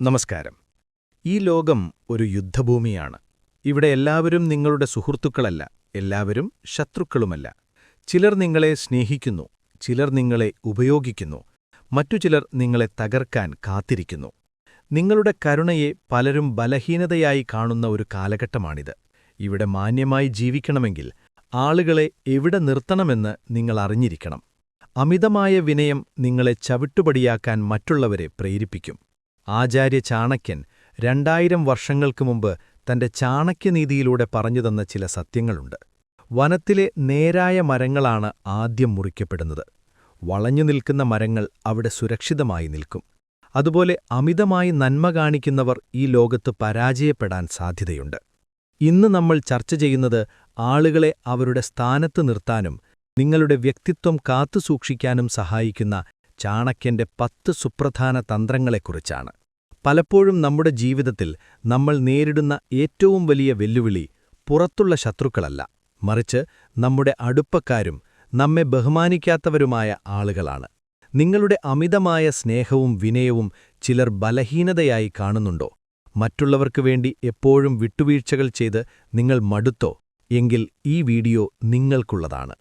നമസ്കാരം. ഈ ലോകം ഒരു യുദ്ധഭൂമിയാണ്. ഇവിടെ എല്ലാവരും നിങ്ങളുടെ സുഹൃത്തുക്കളല്ല എല്ലാവരും ശത്രുക്കളുമല്ല. ചിലർ നിങ്ങളെ സ്നേഹിക്കുന്നു ചിലർ നിങ്ങളെ ഉപയോഗിക്കുന്നു മറ്റു ചിലർ നിങ്ങളെ തകർക്കാൻ കാത്തിരിക്കുന്നു. നിങ്ങളുടെ കരുണയെ പലരും ബലഹീനതയായി കാണുന്ന ഒരു കാലഘട്ടമാണിത്. ഇവിടെ മാന്യമായി ജീവിക്കണമെങ്കിൽ ആളുകളെ എവിടെ നിർത്തണമെന്ന് നിങ്ങൾ അറിഞ്ഞിരിക്കണം. അമിതമായ വിനയം നിങ്ങളെ ചവിട്ടുപടിയാക്കാൻ മറ്റുള്ളവരെ പ്രേരിപ്പിക്കും. ആചാര്യ ചാണക്യൻ രണ്ടായിരം വർഷങ്ങൾക്കു മുമ്പ് തന്റെ ചാണക്യനീതിയിലൂടെ പറഞ്ഞുതന്ന ചില സത്യങ്ങളുണ്ട്. വനത്തിലെ നേരായ മരങ്ങളാണ് ആദ്യം മുറിക്കപ്പെടുന്നത്. വളഞ്ഞു നിൽക്കുന്ന മരങ്ങൾ അവിടെ സുരക്ഷിതമായി നിൽക്കും. അതുപോലെ അമിതമായി നന്മ കാണിക്കുന്നവർ ഈ ലോകത്ത് പരാജയപ്പെടാൻ സാധ്യതയുണ്ട്. ഇന്ന് നമ്മൾ ചർച്ച ചെയ്യുന്നത് ആളുകളെ അവരുടെ സ്ഥാനത്ത് നിർത്താനും നിങ്ങളുടെ വ്യക്തിത്വം കാത്തുസൂക്ഷിക്കാനും സഹായിക്കുന്ന ചാണക്യന്റെ പത്ത് സുപ്രധാന തന്ത്രങ്ങളെക്കുറിച്ചാണ്. പലപ്പോഴും നമ്മുടെ ജീവിതത്തിൽ നമ്മൾ നേരിടുന്ന ഏറ്റവും വലിയ വെല്ലുവിളി പുറത്തുള്ള ശത്രുക്കളല്ല മറിച്ച് നമ്മുടെ അടുപ്പക്കാരും നമ്മെ ബഹുമാനിക്കാത്തവരുമായ ആളുകളാണ്. നിങ്ങളുടെ അമിതമായ സ്നേഹവും വിനയവും ചിലർ ബലഹീനതയായി കാണുന്നുണ്ടോ? മറ്റുള്ളവർക്കു വേണ്ടി എപ്പോഴും വിട്ടുവീഴ്ചകൾ ചെയ്ത് നിങ്ങൾ മടുത്തോ? എങ്കിൽ ഈ വീഡിയോ നിങ്ങൾക്കുള്ളതാണ്.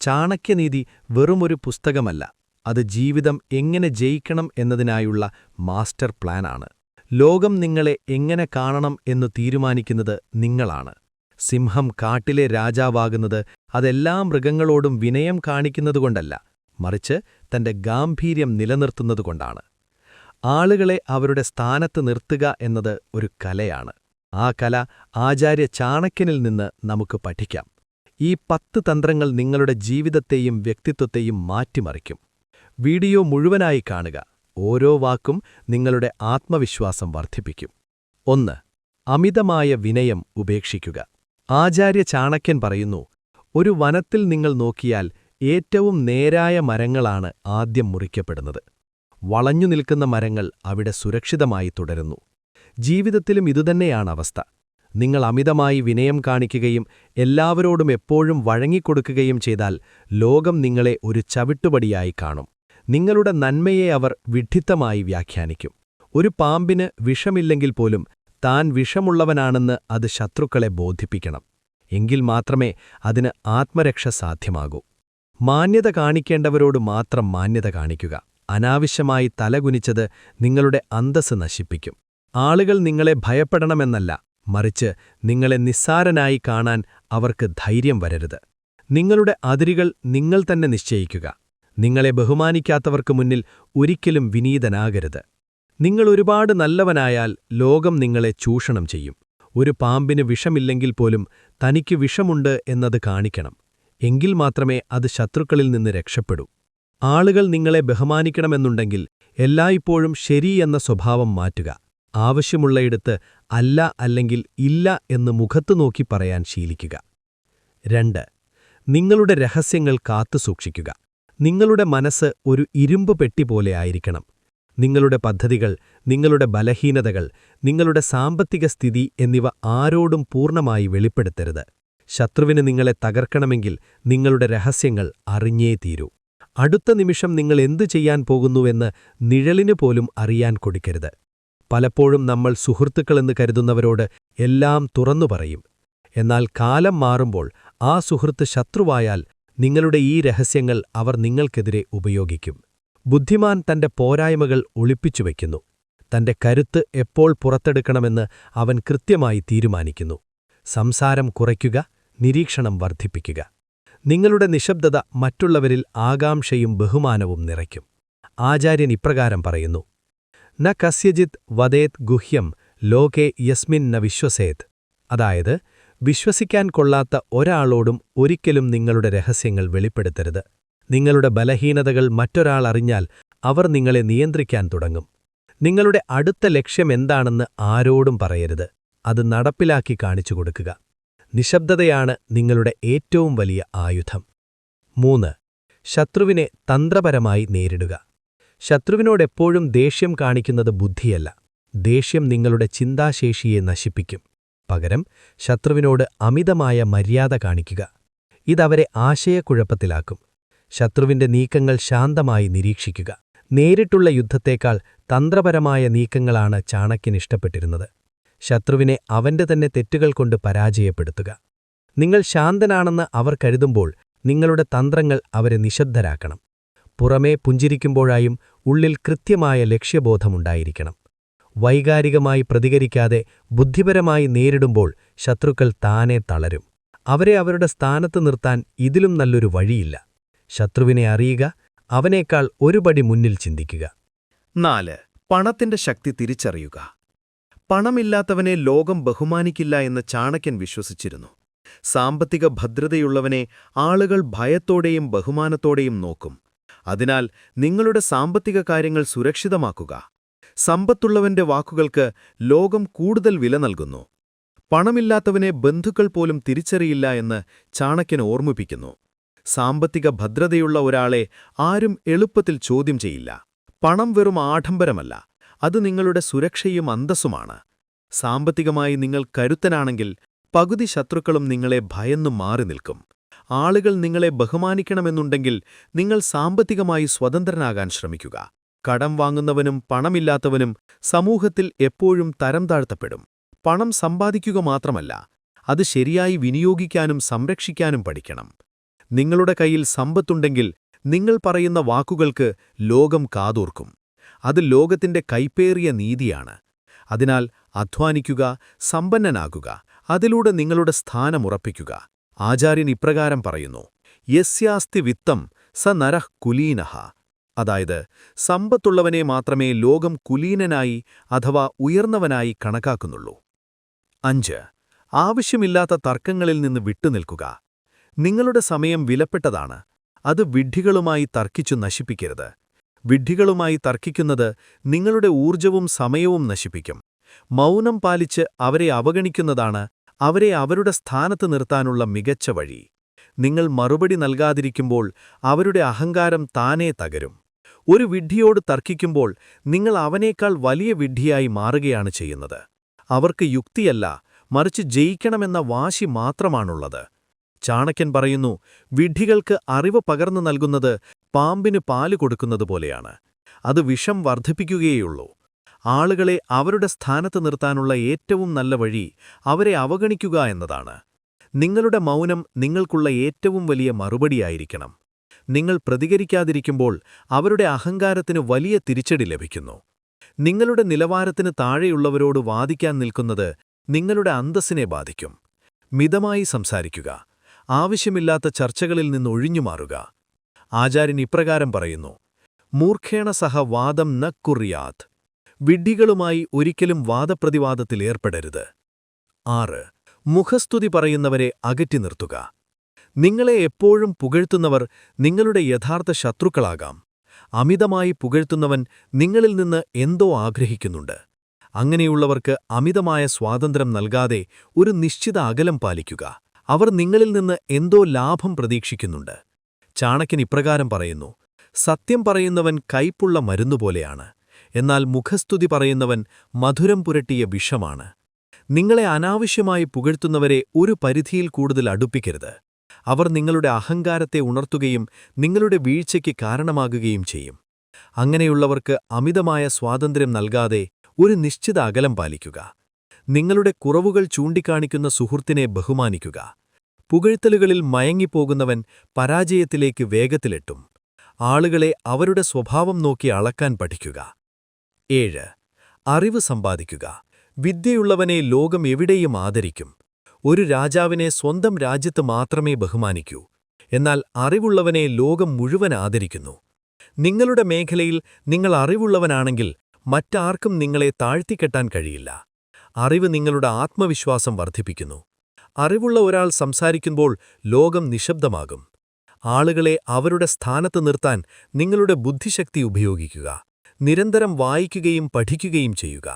ചാണക്യനീതി വെറുമൊരു പുസ്തകമല്ല അത് ജീവിതം എങ്ങനെ ജയിക്കണം എന്നതിനായുള്ള മാസ്റ്റർ പ്ലാനാണ്. ലോകം നിങ്ങളെ എങ്ങനെ കാണണം എന്നു തീരുമാനിക്കുന്നത് നിങ്ങളാണ്. സിംഹം കാട്ടിലെ രാജാവാകുന്നത് അതെല്ലാ മൃഗങ്ങളോടും വിനയം കാണിക്കുന്നതുകൊണ്ടല്ല മറിച്ച് തന്റെ ഗാംഭീര്യം നിലനിർത്തുന്നതുകൊണ്ടാണ്. ആളുകളെ അവരുടെ സ്ഥാനത്ത് നിർത്തുക എന്നത് ഒരു കലയാണ്. ആ കല ആചാര്യ ചാണക്യനിൽ നിന്ന് നമുക്ക് പഠിക്കാം. ഈ പത്ത് തന്ത്രങ്ങൾ നിങ്ങളുടെ ജീവിതത്തെയും വ്യക്തിത്വത്തെയും മാറ്റിമറിക്കും. വീഡിയോ മുഴുവനായി കാണുക. ഓരോ വാക്കും നിങ്ങളുടെ ആത്മവിശ്വാസം വർദ്ധിപ്പിക്കും. ഒന്ന് അമിതമായ വിനയം ഉപേക്ഷിക്കുക. ആചാര്യ ചാണക്യൻ പറയുന്നു ഒരു വനത്തിൽ നിങ്ങൾ നോക്കിയാൽ ഏറ്റവും നേരായ മരങ്ങളാണ് ആദ്യം മുറിക്കപ്പെടുന്നത്. വളഞ്ഞു നിൽക്കുന്ന മരങ്ങൾ അവിടെ സുരക്ഷിതമായി തുടരുന്നു. ജീവിതത്തിലും ഇതുതന്നെയാണ് അവസ്ഥ. നിങ്ങൾ അമിതമായി വിനയം കാണിക്കുകയും എല്ലാവരോടും എപ്പോഴും വഴങ്ങിക്കൊടുക്കുകയും ചെയ്താൽ ലോകം നിങ്ങളെ ഒരു ചവിട്ടുപടിയായി കാണും. നിങ്ങളുടെ നന്മയെ അവർ വിഡ്ഢിത്തമായി വ്യാഖ്യാനിക്കും. ഒരു പാമ്പിന് വിഷമില്ലെങ്കിൽ പോലും താൻ വിഷമുള്ളവനാണെന്ന് അത് ശത്രുക്കളെ ബോധിപ്പിക്കണം. എങ്കിൽ മാത്രമേ അതിന് ആത്മരക്ഷ സാധ്യമാകൂ. മാന്യത കാണിക്കേണ്ടവരോട് മാത്രം മാന്യത കാണിക്കുക. അനാവശ്യമായി തലകുനിച്ചത് നിങ്ങളുടെ അന്തസ് നശിപ്പിക്കും. ആളുകൾ നിങ്ങളെ ഭയപ്പെടണമെന്നല്ല മറിച്ച് നിങ്ങളെ നിസ്സാരനായി കാണാൻ അവർക്ക് ധൈര്യം വരരുത്. നിങ്ങളുടെ അതിരുകൾ നിങ്ങൾ തന്നെ നിശ്ചയിക്കുക. നിങ്ങളെ ബഹുമാനിക്കാത്തവർക്ക് മുന്നിൽ ഒരിക്കലും വിനീതനാകരുത്. നിങ്ങൾ ഒരുപാട് നല്ലവനായാൽ ലോകം നിങ്ങളെ ചൂഷണം ചെയ്യും. ഒരു പാമ്പിന് വിഷമില്ലെങ്കിൽ പോലും തനിക്ക് വിഷമുണ്ട് എന്നത് കാണിക്കണം. എങ്കിൽ മാത്രമേ അത് ശത്രുക്കളിൽ നിന്ന് രക്ഷപ്പെടൂ. ആളുകൾ നിങ്ങളെ ബഹുമാനിക്കണമെന്നുണ്ടെങ്കിൽ എല്ലായ്പ്പോഴും ശരി എന്ന സ്വഭാവം മാറ്റുക. ആവശ്യമുള്ളയിടത്ത് അല്ല അല്ലെങ്കിൽ ഇല്ല എന്ന് മുഖത്തു നോക്കി പറയാൻ ശീലിക്കുക. രണ്ട് നിങ്ങളുടെ രഹസ്യങ്ങൾ കാത്തുസൂക്ഷിക്കുക നിങ്ങളുടെ മനസ്സ് ഒരു ഇരുമ്പ് പെട്ടി പോലെ ആയിരിക്കണം. നിങ്ങളുടെ പദ്ധതികൾ നിങ്ങളുടെ ബലഹീനതകൾ നിങ്ങളുടെ സാമ്പത്തിക സ്ഥിതി എന്നിവ ആരോടും പൂർണമായി വെളിപ്പെടുത്തരുത്. ശത്രുവിന് നിങ്ങളെ തകർക്കണമെങ്കിൽ നിങ്ങളുടെ രഹസ്യങ്ങൾ അറിഞ്ഞേ തീരൂ. അടുത്ത നിമിഷം നിങ്ങൾ എന്തു ചെയ്യാൻ പോകുന്നുവെന്ന് നിഴലിനു പോലും അറിയാൻ കൊടുക്കരുത്. പലപ്പോഴും നമ്മൾ സുഹൃത്തുക്കളെന്ന് കരുതുന്നവരോട് എല്ലാം തുറന്നു പറയും. എന്നാൽ കാലം മാറുമ്പോൾ ആ സുഹൃത്ത് ശത്രുവായാൽ നിങ്ങളുടെ ഈ രഹസ്യങ്ങൾ അവർ നിങ്ങൾക്കെതിരെ ഉപയോഗിക്കും. ബുദ്ധിമാൻ തന്റെ പോരായ്മകൾ ഒളിപ്പിച്ചുവെക്കുന്നു തന്റെ കരുത്ത് എപ്പോൾ പുറത്തെടുക്കണമെന്ന് അവൻ കൃത്യമായി തീരുമാനിക്കുന്നു. സംസാരം കുറയ്ക്കുക നിരീക്ഷണം വർദ്ധിപ്പിക്കുക. നിങ്ങളുടെ നിശബ്ദത മറ്റുള്ളവരിൽ ആകാംക്ഷയും ബഹുമാനവും നിറയ്ക്കും. ആചാര്യൻ ഇപ്രകാരം പറയുന്നു ന കസ്യജിത് വദേത് ഗുഹ്യം ലോകെ യസ്മിൻ ന വിശ്വസേത്. അതായത് വിശ്വസിക്കാൻ കൊള്ളാത്ത ഒരാളോടും ഒരിക്കലും നിങ്ങളുടെ രഹസ്യങ്ങൾ വെളിപ്പെടുത്തരുത്. നിങ്ങളുടെ ബലഹീനതകൾ മറ്റൊരാൾ അറിഞ്ഞാൽ അവർ നിങ്ങളെ നിയന്ത്രിക്കാൻ തുടങ്ങും. നിങ്ങളുടെ അടുത്ത ലക്ഷ്യമെന്താണെന്ന് ആരോടും പറയരുത്. അത് നടപ്പിലാക്കി കാണിച്ചു കൊടുക്കുക. നിശബ്ദതയാണ് നിങ്ങളുടെ ഏറ്റവും വലിയ ആയുധം. മൂന്ന് ശത്രുവിനെ തന്ത്രപരമായി നേരിടുക. ശത്രുവിനോടെപ്പോഴും ദേഷ്യം കാണിക്കുന്നത് ബുദ്ധിയല്ല. ദേഷ്യം നിങ്ങളുടെ ചിന്താശേഷിയെ നശിപ്പിക്കും. പകരം ശത്രുവിനോട് അമിതമായ മര്യാദ കാണിക്കുക. ഇതവരെ ആശയക്കുഴപ്പത്തിലാക്കും. ശത്രുവിന്റെ നീക്കങ്ങൾ ശാന്തമായി നിരീക്ഷിക്കുക. നേരിട്ടുള്ള യുദ്ധത്തേക്കാൾ തന്ത്രപരമായ നീക്കങ്ങളാണ് ചാണക്യൻ ഇഷ്ടപ്പെട്ടിരുന്നത്. ശത്രുവിനെ അവന്റെ തന്നെ തെറ്റുകൾ കൊണ്ട് പരാജയപ്പെടുത്തുക. നിങ്ങൾ ശാന്തനാണെന്ന് അവർ കരുതുമ്പോൾ നിങ്ങളുടെ തന്ത്രങ്ങൾ അവരെ നിശബ്ദരാക്കണം. പുറമേ പുഞ്ചിരിക്കുമ്പോഴായും ഉള്ളിൽ കൃത്യമായ ലക്ഷ്യബോധമുണ്ടായിരിക്കണം. വൈകാരികമായി പ്രതികരിക്കാതെ ബുദ്ധിപരമായി നേരിടുമ്പോൾ ശത്രുക്കൾ താനെ തളരും. അവരെ അവരുടെ സ്ഥാനത്ത് നിർത്താൻ ഇതിലും നല്ലൊരു വഴിയില്ല. ശത്രുവിനെ അറിയുക അവനേക്കാൾ ഒരുപടി മുന്നിൽ ചിന്തിക്കുക. നാല് പണത്തിന്റെ ശക്തി തിരിച്ചറിയുക. പണമില്ലാത്തവനെ ലോകം ബഹുമാനിക്കില്ല എന്ന് ചാണക്യൻ വിശ്വസിച്ചിരുന്നു. സാമ്പത്തിക ഭദ്രതയുള്ളവനെ ആളുകൾ ഭയത്തോടെയും ബഹുമാനത്തോടെയും നോക്കും. അതിനാൽ നിങ്ങളുടെ സാമ്പത്തിക കാര്യങ്ങൾ സുരക്ഷിതമാക്കുക. സമ്പത്തുള്ളവന്റെ വാക്കുകൾക്ക് ലോകം കൂടുതൽ വില നൽകുന്നു. പണമില്ലാത്തവനെ ബന്ധുക്കൾ പോലും തിരിച്ചറിയില്ല എന്ന് ചാണക്യൻ ഓർമ്മിപ്പിക്കുന്നു. സാമ്പത്തിക ഭദ്രതയുള്ള ഒരാളെ ആരും എളുപ്പത്തിൽ ചോദ്യം ചെയ്യില്ല. പണം വെറും ആഡംബരമല്ല അത് നിങ്ങളുടെ സുരക്ഷയും അന്തസ്സുമാണ്. സാമ്പത്തികമായി നിങ്ങൾ കരുത്തനാണെങ്കിൽ പകുതി ശത്രുക്കളും നിങ്ങളെ ഭയന്നു മാറി നിൽക്കും. ആളുകൾ നിങ്ങളെ ബഹുമാനിക്കണമെന്നുണ്ടെങ്കിൽ നിങ്ങൾ സാമ്പത്തികമായി സ്വതന്ത്രനാകാൻ ശ്രമിക്കുക. കടം വാങ്ങുന്നവനും പണമില്ലാത്തവനും സമൂഹത്തിൽ എപ്പോഴും തരം താഴ്ത്തപ്പെടും. പണം സമ്പാദിക്കുക മാത്രമല്ല അത് ശരിയായി വിനിയോഗിക്കാനും സംരക്ഷിക്കാനും പഠിക്കണം. നിങ്ങളുടെ കയ്യിൽ സമ്പത്തുണ്ടെങ്കിൽ നിങ്ങൾ പറയുന്ന വാക്കുകൾക്ക് ലോകം കാതോർക്കും. അത് ലോകത്തിന്റെ കൈപ്പേറിയ നീതിയാണ്. അതിനാൽ അധ്വാനിക്കുക സമ്പന്നനാകുക അതിലൂടെ നിങ്ങളുടെ സ്ഥാനമുറപ്പിക്കുക ആചാര്യൻ ഇപ്രകാരം പറയുന്നു യസ്യാസ്തി വിത്തം സ നരഃ കുലീനഃ അതായത് സമ്പത്തുള്ളവനെ മാത്രമേ ലോകം കുലീനനായി അഥവാ ഉയർന്നവനായി കണക്കാക്കുന്നുള്ളൂ. അഞ്ച് ആവശ്യമില്ലാത്ത തർക്കങ്ങളിൽ നിന്ന് വിട്ടുനിൽക്കുക. നിങ്ങളുടെ സമയം വിലപ്പെട്ടതാണ്. അത് വിഡ്ഢികളുമായി തർക്കിച്ചു നശിപ്പിക്കരുത്. വിഡ്ഢികളുമായി തർക്കിക്കുന്നത് നിങ്ങളുടെ ഊർജവും സമയവും നശിപ്പിക്കും. മൗനം പാലിച്ച് അവരെ അവഗണിക്കുന്നതാണ് അവരെ അവരുടെ സ്ഥാനത്ത് നിർത്താനുള്ള മികച്ച വഴി. നിങ്ങൾ മറുപടി നൽകാതിരിക്കുമ്പോൾ അവരുടെ അഹങ്കാരം താനേ തകരും. ഒരു വിഡ്ഢിയോട് തർക്കിക്കുമ്പോൾ നിങ്ങൾ അവനേക്കാൾ വലിയ വിഡ്ഢിയായി മാറുകയാണ് ചെയ്യുന്നത്. അവർക്ക് യുക്തിയല്ല മറിച്ച് ജയിക്കണമെന്ന വാശി മാത്രമാണുള്ളത്. ചാണക്യൻ പറയുന്നു വിഡ്ഢികൾക്ക് അറിവ് പകർന്നു നൽകുന്നത് പാമ്പിന് പാൽ കൊടുക്കുന്നതുപോലെയാണ് അത് വിഷം വർദ്ധിപ്പിക്കുകയുള്ളൂ ആളുകളെ അവരുടെ സ്ഥാനത്ത് നിർത്താനുള്ള ഏറ്റവും നല്ല വഴി അവരെ അവഗണിക്കുക എന്നതാണ്. നിങ്ങളുടെ മൗനം നിങ്ങൾക്കുള്ള ഏറ്റവും വലിയ മറുപടിയായിരിക്കണം. നിങ്ങൾ പ്രതികരിക്കാതിരിക്കുമ്പോൾ അവരുടെ അഹങ്കാരത്തിന് വലിയ തിരിച്ചടി ലഭിക്കുന്നു. നിങ്ങളുടെ നിലവാരത്തിന് താഴെയുള്ളവരോട് വാദിക്കാൻ നിൽക്കുന്നത് നിങ്ങളുടെ അന്തസ്സിനെ ബാധിക്കും. മിതമായി സംസാരിക്കുക. ആവശ്യമില്ലാത്ത ചർച്ചകളിൽ നിന്ന് ഒഴിഞ്ഞുമാറുക. ആചാര്യൻ ഇപ്രകാരം പറയുന്നു. മൂർഖേണ സഹ വാദം ന കുറിയാത്. വിഡ്ഢികളുമായി ഒരിക്കലും വാദപ്രതിവാദത്തിലേർപ്പെടരുത് ആറ്. മുഖസ്തുതി പറയുന്നവരെ അകറ്റി നിർത്തുക. നിങ്ങളെ എപ്പോഴും പുകഴ്ത്തുന്നവർ നിങ്ങളുടെ യഥാർത്ഥ ശത്രുക്കളാകാം. അമിതമായി പുകഴ്ത്തുന്നവൻ നിങ്ങളിൽ നിന്ന് എന്തോ ആഗ്രഹിക്കുന്നുണ്ട്. അങ്ങനെയുള്ളവർക്ക് അമിതമായ സ്വാതന്ത്ര്യം നൽകാതെ ഒരു നിശ്ചിത അകലം പാലിക്കുക. അവർ നിങ്ങളിൽ നിന്ന് എന്തോ ലാഭം പ്രതീക്ഷിക്കുന്നുണ്ട്. ചാണക്യൻ ഇപ്രകാരം പറയുന്നു സത്യം പറയുന്നവൻ കൈപ്പുള്ള മരുന്നുപോലെയാണ് എന്നാൽ മുഖസ്തുതി പറയുന്നവൻ മധുരം പുരട്ടിയ വിഷമാണ്. നിങ്ങളെ അനാവശ്യമായി പുകഴ്ത്തുന്നവരെ ഒരു പരിധിയിൽ കൂടുതൽ അടുപ്പിക്കരുത്. അവർ നിങ്ങളുടെ അഹങ്കാരത്തെ ഉണർത്തുകയും നിങ്ങളുടെ വീഴ്ചയ്ക്ക് കാരണമാകുകയും ചെയ്യും. അങ്ങനെയുള്ളവർക്ക് അമിതമായ സ്വാതന്ത്ര്യം നൽകാതെ ഒരു നിശ്ചിത അകലം പാലിക്കുക. നിങ്ങളുടെ കുറവുകൾ ചൂണ്ടിക്കാണിക്കുന്ന സുഹൃത്തിനെ ബഹുമാനിക്കുക. പുകഴ്ത്തലുകളിൽ മയങ്ങിപ്പോകുന്നവൻ പരാജയത്തിലേക്ക് വേഗത്തിലെട്ടും ആളുകളെ അവരുടെ സ്വഭാവം നോക്കി അളക്കാൻ പഠിക്കുക. ഏഴ്. അറിവ് സമ്പാദിക്കുക. വിദ്യയുള്ളവനെ ലോകം എവിടെയും ആദരിക്കും. ഒരു രാജാവിനെ സ്വന്തം രാജ്യത്ത് മാത്രമേ ബഹുമാനിക്കൂ. എന്നാൽ അറിവുള്ളവനെ ലോകം മുഴുവൻ ആദരിക്കുന്നു. നിങ്ങളുടെ മേഖലയിൽ നിങ്ങൾ അറിവുള്ളവനാണെങ്കിൽ മറ്റാർക്കും നിങ്ങളെ താഴ്ത്തിക്കെട്ടാൻ കഴിയില്ല. അറിവ് നിങ്ങളുടെ ആത്മവിശ്വാസം വർദ്ധിപ്പിക്കുന്നു. അറിവുള്ള ഒരാൾ സംസാരിക്കുമ്പോൾ ലോകം നിശബ്ദമാകും. ആളുകളെ അവരുടെ സ്ഥാനത്ത് നിർത്താൻ നിങ്ങളുടെ ബുദ്ധിശക്തി ഉപയോഗിക്കുക. നിരന്തരം വായിക്കുകയും പഠിക്കുകയും ചെയ്യുക.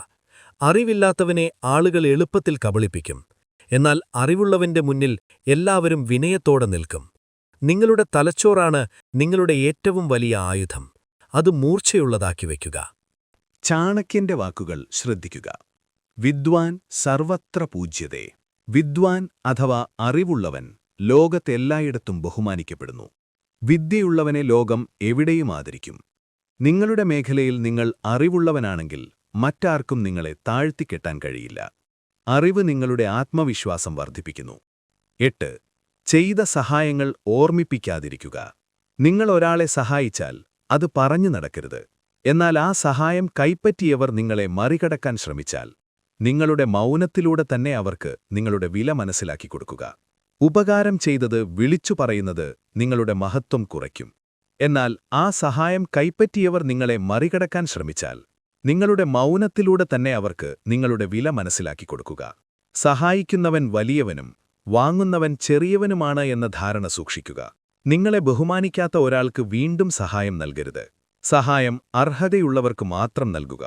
അറിവില്ലാത്തവനെ ആളുകൾ എളുപ്പത്തിൽ കബളിപ്പിക്കും. എന്നാൽ അറിവുള്ളവന്റെ മുന്നിൽ എല്ലാവരും വിനയത്തോടെ നിൽക്കും. നിങ്ങളുടെ തലച്ചോറാണ് നിങ്ങളുടെ ഏറ്റവും വലിയ ആയുധം. അത് മൂർച്ചയുള്ളതാക്കി വയ്ക്കുക. ചാണക്യന്റെ വാക്കുകൾ ശ്രദ്ധിക്കുക. വിദ്വാൻ സർവത്ര പൂജ്യതേ. വിദ്വാൻ അഥവാ അറിവുള്ളവൻ ലോകത്തെല്ലായിടത്തും ബഹുമാനിക്കപ്പെടുന്നു. വിദ്യയുള്ളവനെ ലോകം എവിടെയും ആദരിക്കും. നിങ്ങളുടെ മേഖലയിൽ നിങ്ങൾ അറിവുള്ളവനാണെങ്കിൽ മറ്റാർക്കും നിങ്ങളെ താഴ്ത്തിക്കെട്ടാൻ കഴിയില്ല. അറിവ് നിങ്ങളുടെ ആത്മവിശ്വാസം വർദ്ധിപ്പിക്കുന്നു. എട്ട് ചെയ്ത സഹായങ്ങൾ ഓർമ്മിപ്പിക്കാതിരിക്കുക. നിങ്ങൾ ഒരാളെ സഹായിച്ചാൽ അത് പറഞ്ഞു നടക്കരുത്. എന്നാൽ ആ സഹായം കൈപ്പറ്റിയവർ നിങ്ങളെ മറികടക്കാൻ ശ്രമിച്ചാൽ നിങ്ങളുടെ മൗനത്തിലൂടെ തന്നെ അവർക്ക് നിങ്ങളുടെ വില മനസ്സിലാക്കി കൊടുക്കുക. ഉപകാരം ചെയ്തത് വിളിച്ചു പറയുന്നത് നിങ്ങളുടെ മഹത്വം കുറയ്ക്കും. എന്നാൽ ആ സഹായം കൈപ്പറ്റിയവർ നിങ്ങളെ മറികടക്കാൻ ശ്രമിച്ചാൽ നിങ്ങളുടെ മൗനത്തിലൂടെ തന്നെ അവർക്ക് നിങ്ങളുടെ വില മനസ്സിലാക്കി കൊടുക്കുക. സഹായിക്കുന്നവൻ വലിയവനും വാങ്ങുന്നവൻ ചെറിയവനുമാണ് എന്ന ധാരണ സൂക്ഷിക്കുക. നിങ്ങളെ ബഹുമാനിക്കാത്ത ഒരാൾക്ക് വീണ്ടും സഹായം നൽകരുത്. സഹായം അർഹതയുള്ളവർക്ക് മാത്രം നൽകുക.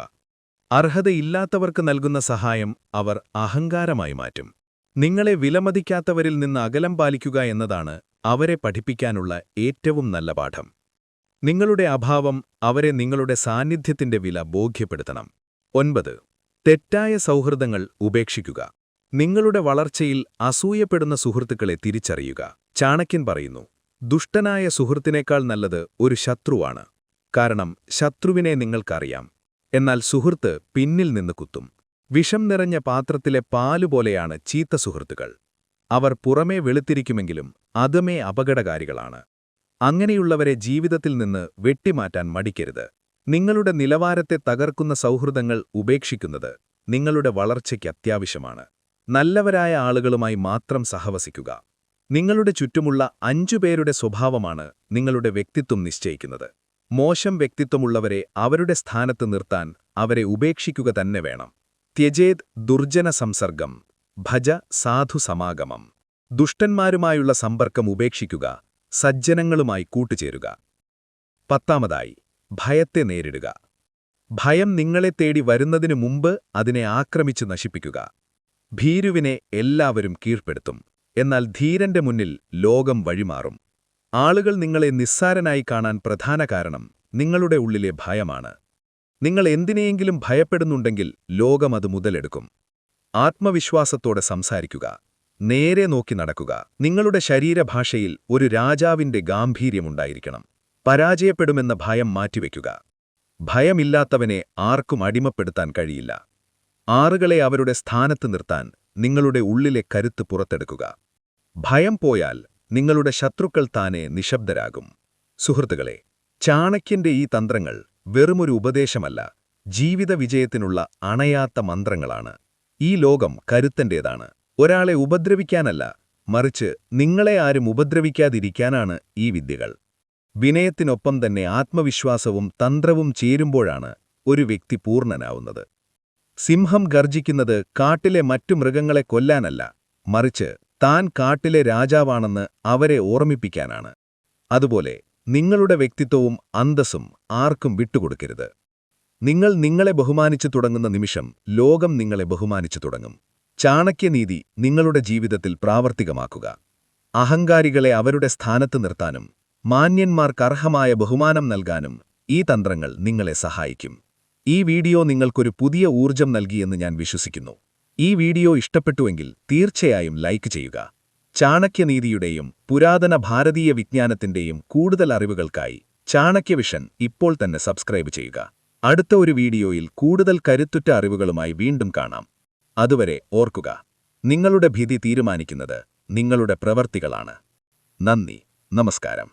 അർഹതയില്ലാത്തവർക്ക് നൽകുന്ന സഹായം അവർ അഹങ്കാരമായി മാറ്റും. നിങ്ങളെ വിലമതിക്കാത്തവരിൽ നിന്ന് അകലം പാലിക്കുക എന്നതാണ് അവരെ പഠിപ്പിക്കാനുള്ള ഏറ്റവും നല്ല പാഠം. നിങ്ങളുടെ അഭാവം അവരെ നിങ്ങളുടെ സാന്നിധ്യത്തിന്റെ വില ബോധ്യപ്പെടുത്തണം. ഒൻപത് തെറ്റായ സൗഹൃദങ്ങൾ ഉപേക്ഷിക്കുക. നിങ്ങളുടെ വളർച്ചയിൽ അസൂയപ്പെടുന്ന സുഹൃത്തുക്കളെ തിരിച്ചറിയുക. ചാണക്യൻ പറയുന്നു ദുഷ്ടനായ സുഹൃത്തിനേക്കാൾ നല്ലത് ഒരു ശത്രുവാണ്. കാരണം ശത്രുവിനെ നിങ്ങൾക്കറിയാം. എന്നാൽ സുഹൃത്ത് പിന്നിൽ നിന്ന് കുത്തും. വിഷം നിറഞ്ഞ പാത്രത്തിലെ പാലുപോലെയാണ് ചീത്ത സുഹൃത്തുക്കൾ. അവർ പുറമേ വെളുത്തിരിക്കുമെങ്കിലും അതമേ അപകടകാരികളാണ്. അങ്ങനെയുള്ളവരെ ജീവിതത്തിൽ നിന്ന് വെട്ടിമാറ്റാൻ മടിക്കരുത്. നിങ്ങളുടെ നിലവാരത്തെ തകർക്കുന്ന സൗഹൃദങ്ങൾ ഉപേക്ഷിക്കുന്നത് നിങ്ങളുടെ വളർച്ചയ്ക്ക് അത്യാവശ്യമാണ്. നല്ലവരായ ആളുകളുമായി മാത്രം സഹവസിക്കുക. നിങ്ങളുടെ ചുറ്റുമുള്ള അഞ്ചുപേരുടെ സ്വഭാവമാണ് നിങ്ങളുടെ വ്യക്തിത്വം നിശ്ചയിക്കുന്നത്. മോശം വ്യക്തിത്വമുള്ളവരെ അവരുടെ സ്ഥാനത്ത് നിർത്താൻ അവരെ ഉപേക്ഷിക്കുക തന്നെ വേണം. ത്യജേത് ദുർജന സംസർഗം ഭജ സാധു സമാഗമം. ദുഷ്ടന്മാരുമായുള്ള സമ്പർക്കം ഉപേക്ഷിക്കുക സജ്ജനങ്ങളുമായി കൂട്ടുചേരുക. പത്താമതായി ഭയത്തെ നേരിടുക. ഭയം നിങ്ങളെ തേടി വരുന്നതിനു മുമ്പ് അതിനെ ആക്രമിച്ചു നശിപ്പിക്കുക. ഭീരുവിനെ എല്ലാവരും കീഴ്പ്പെടുത്തും. എന്നാൽ ധീരന്റെ മുന്നിൽ ലോകം വഴിമാറും. ആളുകൾ നിങ്ങളെ നിസ്സാരനായി കാണാൻ പ്രധാന കാരണം നിങ്ങളുടെ ഉള്ളിലെ ഭയമാണ്. നിങ്ങൾ എന്തിനെയെങ്കിലും ഭയപ്പെടുന്നുണ്ടെങ്കിൽ ലോകം അത് മുതലെടുക്കും. ആത്മവിശ്വാസത്തോടെ സംസാരിക്കുക. നേരെ നോക്കി നടക്കുക. നിങ്ങളുടെ ശരീരഭാഷയിൽ ഒരു രാജാവിന്റെ ഗാംഭീര്യമുണ്ടായിരിക്കണം. പരാജയപ്പെടുമെന്ന ഭയം മാറ്റിവെക്കുക. ഭയമില്ലാത്തവനെ ആർക്കും അടിമപ്പെടുത്താൻ കഴിയില്ല. ആറുകളെ അവരുടെ സ്ഥാനത്ത് നിർത്താൻ നിങ്ങളുടെ ഉള്ളിലെ കരുത്ത് പുറത്തെടുക്കുക. ഭയം പോയാൽ നിങ്ങളുടെ ശത്രുക്കൾ താനെ നിശബ്ദരാകും. സുഹൃത്തുക്കളെ ചാണക്യന്റെ ഈ തന്ത്രങ്ങൾ വെറുമൊരു ഉപദേശമല്ല ജീവിത വിജയത്തിനുള്ള അണയാത്ത മന്ത്രങ്ങളാണ്. ഈ ലോകം കരുത്തന്റേതാണ്. ഒരാളെ ഉപദ്രവിക്കാനല്ല മറിച്ച് നിങ്ങളെ ആരും ഉപദ്രവിക്കാതിരിക്കാനാണ് ഈ വിദ്യകൾ. വിനയത്തിനൊപ്പം തന്നെ ആത്മവിശ്വാസവും തന്ത്രവും ചേരുമ്പോഴാണ് ഒരു വ്യക്തി പൂർണനാവുന്നത്. സിംഹം ഗർജിക്കുന്നത് കാട്ടിലെ മറ്റു മൃഗങ്ങളെ കൊല്ലാനല്ല മറിച്ച് താൻ കാട്ടിലെ രാജാവാണെന്ന് അവരെ ഓർമ്മിപ്പിക്കാനാണ്. അതുപോലെ നിങ്ങളുടെ വ്യക്തിത്വവും അന്തസ്സും ആർക്കും വിട്ടുകൊടുക്കരുത്. നിങ്ങൾ നിങ്ങളെ ബഹുമാനിച്ചു തുടങ്ങുന്ന നിമിഷം ലോകം നിങ്ങളെ ബഹുമാനിച്ചു തുടങ്ങും. ചാണക്യനീതി നിങ്ങളുടെ ജീവിതത്തിൽ പ്രാവർത്തികമാക്കുക. അഹങ്കാരികളെ അവരുടെ സ്ഥാനത്ത് നിർത്താനും മാന്യന്മാർക്കർഹമായ ബഹുമാനം നൽകാനും ഈ തന്ത്രങ്ങൾ നിങ്ങളെ സഹായിക്കും. ഈ വീഡിയോ നിങ്ങൾക്കൊരു പുതിയ ഊർജം നൽകിയെന്ന് ഞാൻ വിശ്വസിക്കുന്നു. ഈ വീഡിയോ ഇഷ്ടപ്പെട്ടുവെങ്കിൽ തീർച്ചയായും ലൈക്ക് ചെയ്യുക. ചാണക്യനീതിയുടെയും പുരാതന ഭാരതീയ വിജ്ഞാനത്തിന്റെയും കൂടുതൽ അറിവുകൾക്കായി ചാണക്യവിഷൻ ഇപ്പോൾ തന്നെ സബ്സ്ക്രൈബ് ചെയ്യുക. അടുത്ത ഒരു വീഡിയോയിൽ കൂടുതൽ കരുത്തുറ്റ അറിവുകളുമായി വീണ്ടും കാണാം. അതുവരെ ഓർക്കുക നിങ്ങളുടെ ഭീതി തീരുമാനിക്കുന്നത് നിങ്ങളുടെ പ്രവർത്തികളാണ്. നന്ദി നമസ്കാരം.